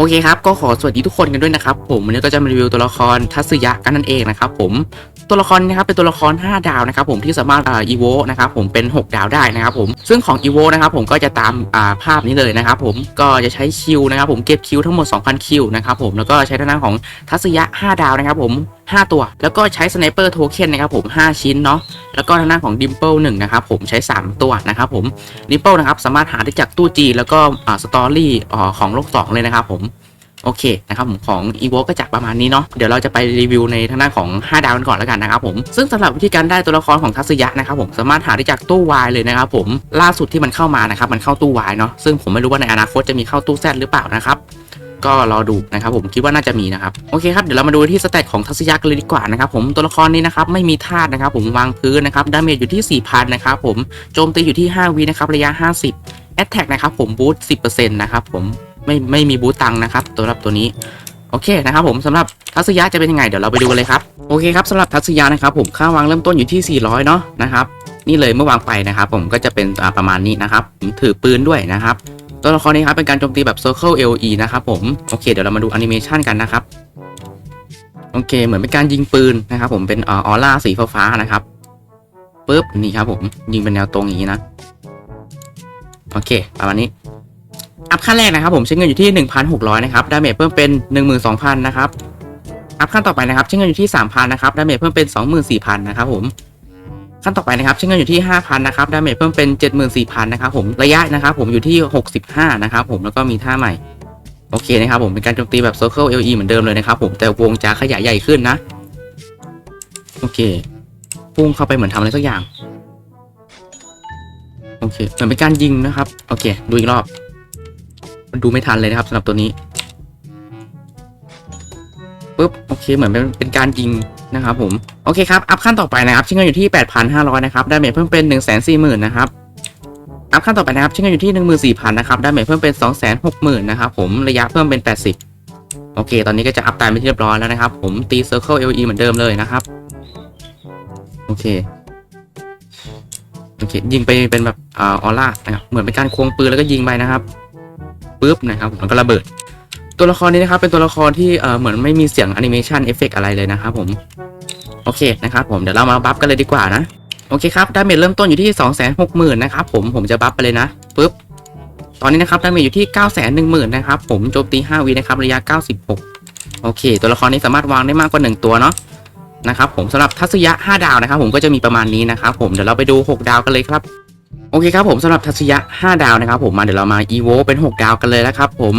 โอเคครับก็ขอสวัสดีทุกคนกันด้วยนะครับผมวันนี้ก็จะมารีวิวตัวละครทัศยะกันนั่นเองนะครับผมตัวละครนะครับเป็นตัวละคร 5 ดาวนะครับผมที่สามารถอีโวนะครับผมเป็น 6 ดาวได้นะครับผมซึ่งของอีโวนะครับผมก็จะตามภาพนี้เลยนะครับผมก็จะใช้คิวนะครับผมเก็บคิวทั้งหมด 2,000 คิวนะครับผมแล้วก็ใช้ทางด้านของทัศยะ 5 ดาวนะครับผม 5 ตัว แล้วก็ใช้สไนเปอร์โทเค็นนะครับผม 5 ชิ้นเนาะแล้วก็ทางด้านของดิมเปิลหนึ่งนะครับผมใช้ 3 ตัวนะครับผมดิมเปิลนะครับสามารถหาได้จากตู้จีแล้วก็อ่าสตอรี่อ่าของโลก 2 เลยนะครับผมโอเคนะครับผมของ e v o ก็จะประมาณนี้เนาะเดี๋ยวเราจะไปรีวิวในทางด้านของ 5 ดาวกันก่อนแล้วกันนะครับผมซึ่งสำหรับวิธีการได้ตัวละครของทัศยะนะครับผมสามารถหาได้จากตู้วายเลยนะครับผมล่าสุดที่มันเข้ามานะครับมันเข้าตู้วายเนาะซึ่งผมไม่รู้ว่าในอนาคตจะมีเข้าตู้แซดหรือเปล่านะครับ ก็รอดูนะครับผมคิดว่าน่าจะมีนะครับโอเคครับเดี๋ยวเรามาดูที่สเตตของทัศยะกันเลยดีกว่านะครับผมตัวละครนี้นะครับไม่มีธาตุนะครับผมวางพื้นนะครับดาเมจอยู่ที่4,000นะครับผมโจมตีอยู่ที่5วินะครับระยะ 50แอตแทกนะครับผมบูสต์10%นะครับผมไม่ไม่มีบูตตังค์นะครับสำหรับตัวนี้โอเคนะครับผมสำหรับทัศยะจะเป็นยังไงเดี๋ยวเราไปดูกันเลยครับโอเคครับสำหรับทัศยะนะครับผมค่าวางเริ่มต้นอยู่ที่ 400 เนาะนะครับนี่เลยเมื่อวางไปนะครับผมก็จะเป็นประมาณนี้นะครับถือปืนด้วยนะครับ ตัวละครนี้ครับเป็นการโจมตีแบบ Circle LE นะครับผม โอเค เดี๋ยวเรามาดูแอนิเมชันกันนะครับ โอเค เหมือนเป็นการยิงปืนนะครับผมเป็นออร่าสีฟ้าๆนะครับปุ๊บนี่ครับผมยิงเป็นแนวตรงอย่างนี้นะ โอเคประมาณนี้ อัพขั้นแรกนะครับผมใช้เงินอยู่ที่ 1,600 นะครับดาเมจเพิ่มเป็น 12,000 นะครับ อัพขั้นต่อไปนะครับใช้เงินอยู่ที่ 3,000 นะครับดาเมจเพิ่มเป็น 24,000 นะครับผม ขั้นต่อไปนะครับใช้เงินอยู่ที่ 5,000 นะครับ ดาเมจเพิ่มเป็น 74,000 นะครับผม ระยะนะครับผมอยู่ที่ 65 นะครับผม แล้วก็มีท่าใหม่ โอเคนะครับผม เป็นการโจมตีแบบ Circle LE เหมือนเดิมเลยนะครับผม แต่วงจะขยายใหญ่ขึ้นนะ โอเค พุ่งเข้าไปเหมือนทำอะไรสักอย่าง โอเค เหมือนเป็นการยิงนะครับ โอเค ดูอีกรอบมันดูไม่ทันเลยนะครับสำหรับตัวนี้ปุ๊บ โอเค เหมือนเป็นเป็นการยิงนะครับผม โอเคครับ อัพขั้นต่อไปนะครับชิ้นเงินอยู่ที่ 8,500 นะครับ ได้เมจเพิ่มเป็น 140,000 นะครับ อัพขั้นต่อไปนะครับชิ้นเงินอยู่ที่ 14,000 นะครับ ได้เมจเพิ่มเป็น 260,000 นะครับผม ระยะเพิ่มเป็น 80 โอเค ตอนนี้ก็จะอัพตามไปที่เรียบร้อยแล้วนะครับ ผม ตี Circle LE เหมือนเดิมเลยนะครับ โอเค โอเค ยิงไปเป็นแบบออร่านะครับ เหมือนเป็นการควงปืนแล้วก็ยิงไปนะครับปุ๊บนะครับมันก็ระเบิด ตัวละครนี้นะครับ เป็นตัวละครที่เหมือนไม่มีเสียงแอนิเมชันเอฟเฟกอะไรเลยนะครับผม โอเคนะครับผมเดี๋ยวเรามาบัฟกันเลยดีกว่านะโอเคครับดาเมจเริ่มต้นอยู่ที่ 2 6 0 0 0 0นะครับผมผมจะบัฟไปเลยนะปุ๊บตอนนี้นะครับดาเมจอยู่ที่ 9 1 0 0 0 0นะครับผมโจมตี 5วินะครับระยะ 96 โอเค ตัวละครนี้สามารถวางได้มากกว่า 1 ตัวเนาะนะครับผมสำหรับทัศยะ 5 ดาวนะครับผมก็จะมีประมาณนี้นะครับผมเดี๋ยวเราไปดู 6 ดาวกันเลยครับโอเคครับผมสำหรับทัศยะ 5 ดาวนะครับผมมาเดี๋ยวเรามา EVO เป็น 6 ดาวกันเลยนะครับผม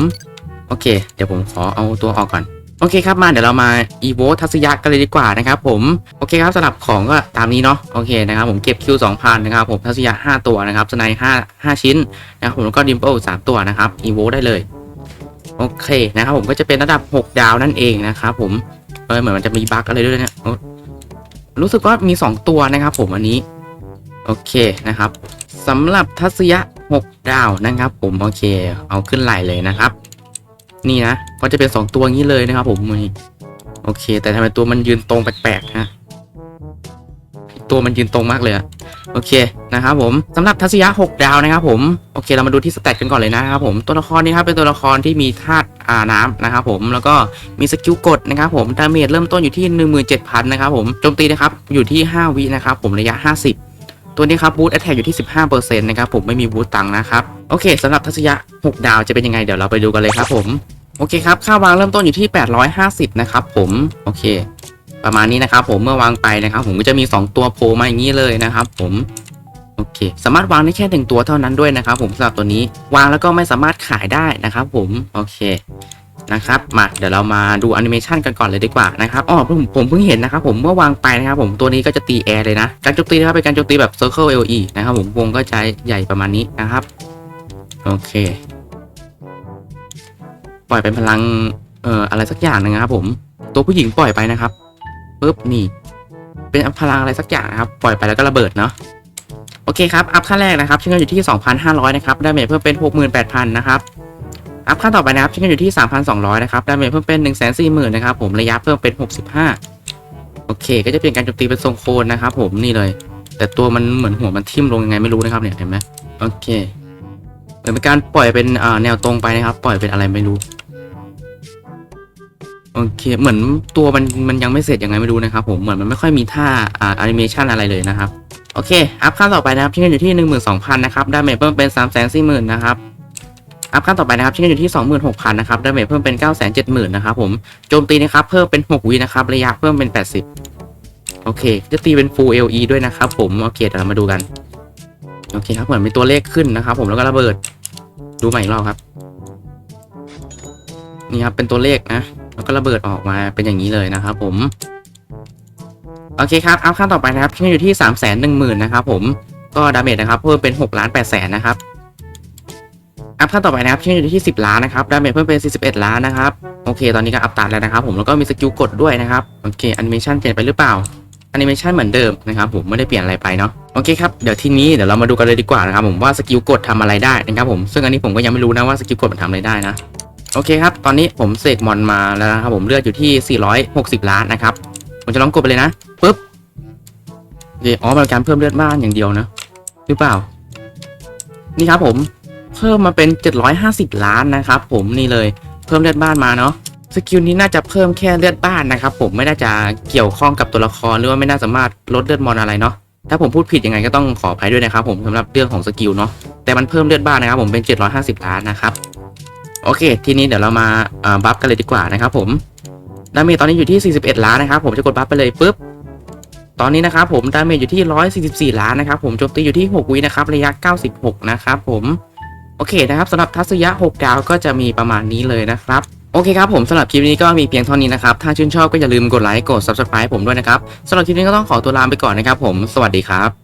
โอเค เดี๋ยวผมขอเอาตัวออกก่อน โอเคครับมาเดี๋ยวเรามา EVO ทัศยะกันเลยดีกว่านะครับผมโอเคครับสำหรับของก็ตามนี้เนาะโอเคนะครับผมเก็บคิว2,000นะครับผมทัศยะ5ตัวนะครับสไน5 5ชิ้นนะครับผมแล้วก็ดิมเปิล3ตัวนะครับ EVO ได้เลยโอเคนะครับผมก็จะเป็นระดับ 6 ดาวนั่นเองนะครับผมเออเหมือนมันจะมีบั๊กอะไรด้วยเนี่ยรู้สึกว่ามี 2 ตัวนะครับ ผมอันนี้โอเคนะครับสำหรับทัศยะ 6 ดาวนะครับ ผมโอเค เอาขึ้นไหลเลยนะครับ นี่นะก็จะเป็น2ตัวงี้เลยนะครับ ผมนี่โอเค แต่ทำไมตัวมันยืนตรงแปลกๆฮะตัวมันยืนตรงมากเลยอะโอเคนะครับผมสำหรับทัศยะ 6 ดาวนะครับผมโอเคเรามาดูที่สแตทกันก่อนเลยนะครับผมตัวละครนี้ครับเป็นตัวละครที่มีธาตุอาน้ำนะครับผมแล้วก็มีสกิลกดนะครับผมดาเมจเริ่มต้นอยู่ที่ 17,000 นะครับผมโจมตีนะครับอยู่ที่ 5 วินะครับผมระยะ 50 ตัวนี้ครับบูตแอตแทกอยู่ที่ 15%นะครับผมไม่มีบูตตังนะครับ โอเคสำหรับทัศยะ 6 ดาวจะเป็นยังไงเดี๋ยวเราไปดูกันเลยครับผม โอเคครับ ค่าวางเริ่มต้นอยู่ที่ 850 นะครับผมโอเค ประมาณนี้นะครับผมเมื่อวางไปนะครับ ผมก็จะมี 2 ตัวโผล่มาอย่างนี้เลยนะครับ ผมโอเค สามารถวางได้แค่หนึ่งตัวเท่านั้นด้วยนะครับ ผมสำหรับตัวนี้วางแล้วก็ไม่สามารถขายได้นะครับ ผมโอเค นะครับมาเดี๋ยวเรามาดูแอนิเมชันกันก่อนเลยดีกว่านะครับอ๋อผมผมเพิ่งเห็นนะครับผมเมื่อวางไปนะครับผมตัวนี้ก็จะตีแอร์เลยนะ การโจมตีนะครับเป็นการโจมตีแบบ Circle LE นะครับผมวงก็จะใหญ่ประมาณนี้นะครับ โอเค ปล่อยเป็นพลังเอ่ออะไรสักอย่างหนึงนะครับผมตัวผู้หญิงปล่อยไปนะครับปุ๊บนี่ เป็นพลังอะไรสักอย่างนะครับปล่อยไปแล้วก็ระเบิดเนาะโอเคครับ อัพขั้นแรกนะครับชิ้นเงินอยู่ที่ 2,500 นะครับดาเมจเพิ่มเป็น 68,000 นะครับ อัพขั้นต่อไปนะครับชิ้นเงินอยู่ที่ 3,200 นะครับดาเมจเพิ่มเป็น 140,000 นะครับผมระยะเพิ่มเป็น 65 โอเค ก็จะเปลี่ยนการโจมตีเป็นทรงโคนนะครับผมนี่เลย แต่ตัวมันเหมือนหัวมันทิ่มลงยังไงไม่รู้นะครับเนี่ยเห็นไหมโอเคเหมือนเป็นการปล่อยเป็นแนวตรงไปนะครับ ปล่อยเป็นอะไรไม่รู้โอเคเหมือนตัวมันมันยังไม่เสร็จยังไงไม่รู้นะครับผมเหมือนมันไม่ค่อยมีท่าอ่าแอนิเมชันอะไรเลยนะครับโอเค อัพขั้นต่อไปนะครับที่เงินอยู่ที่ 12,000 นะครับดาเมจเพิ่มเป็น 340,000 นะครับ อัพขั้นต่อไปนะครับที่เงินอยู่ที่ 26,000 นะครับดาเมจเพิ่มเป็น 970,000 นะครับผม โจมตีนะครับเพิ่มเป็น 6 วินะครับ ระยะเพิ่มเป็น 80 โอเค จะตีเป็น full LE ด้วยนะครับผม โอเคเดี๋ยวเรามาดูกัน โอเคครับ เหมือนมีตัวเลขขึ้นนะครับผม แล้วก็ระเบิด ดูใหม่อีกรอบครับ นี่ครับ เป็นตัวเลขนะ แล้วก็ระเบิดออกมาเป็นอย่างนี้เลยนะครับผม โอเคครับ อัพขั้นต่อไปนะครับที่อยู่ที่3ามแสนหนึ่งหมื่นนะครับผม ก็ดาเมจนะครับเพิ่มเป็น6ล้าน8แสนนะครับ อัพขั้นต่อไปนะครับที่อยู่ที่ 10 ล้านนะครับดาเมจเพิ่มเป็น 41 ล้านนะครับโอเค ตอนนี้ก็อัพตัดแล้วนะครับผมแล้วก็มีสกิลกดด้วยนะครับโอเคแอนิเมชันเปลี่ยนไปหรือเปล่าแอนิเมชันเหมือนเดิมนะครับผมไม่ได้เปลี่ยนอะไรไปเนาะโอเคครับเดี๋ยวทีนี้เดี๋ยวเรามาดูกันเลยดีกว่านะครับผมว่าสกิลกดทำอะไรได้นะครับผมซึ่งอันนี้ผมก็ยังไม่รู้นะว่าสกิลกดมันทำอะไรได้นะโอเคครับตอนนี้ผมเสกมอนมาแล้วนะครับผมเลือดอยู่ที่ 460 ล้านนะครับผมจะลองกดไปเลยนะปุ๊บโอเคอ๋อเป็นการเพิ่มเลือดบ้านอย่างเดียวนะหรือเปล่า นี่ครับผม เพิ่มมาเป็น 750 ล้านนะครับผมนี่เลยเพิ่มเลือดบ้านมาเนาะสกิลนี้น่าจะเพิ่มแค่เลือดบ้านนะครับผมไม่น่าจะเกี่ยวข้องกับตัวละครหรือว่าไม่น่าสามารถลดเลือดมอนอะไรเนาะถ้าผมพูดผิดยังไงก็ต้องขออภัยด้วยนะครับผมสำหรับเรื่องของสกิลเนาะแต่มันเพิ่มเลือดบ้านนะครับผมเป็น 750 ล้านนะครับโอเค ทีนี้เดี๋ยวเรามาอ่าบัฟกันเลยดีกว่านะครับผมดาเมจตอนนี้อยู่ที่ 41 ล้านนะครับผมจะกดบัฟไปเลยปุ๊บตอนนี้นะครับผมดาเมจอยู่ที่ 144 ล้านนะครับผมโจมตีอยู่ที่ 6 วินะครับระยะ 96 นะครับผม โอเคนะครับสำหรับทัศยะ 6 ดาวก็จะมีประมาณนี้เลยนะครับโอเคครับผมสำหรับคลิปนี้ก็มีเพียงเท่านี้นะครับ ถ้าชื่นชอบก็อย่าลืมกดไลค์กด subscribe ผมด้วยนะครับสำหรับคลิปนี้ก็ต้องขอตัวลาไปก่อนนะครับผมสวัสดีครับ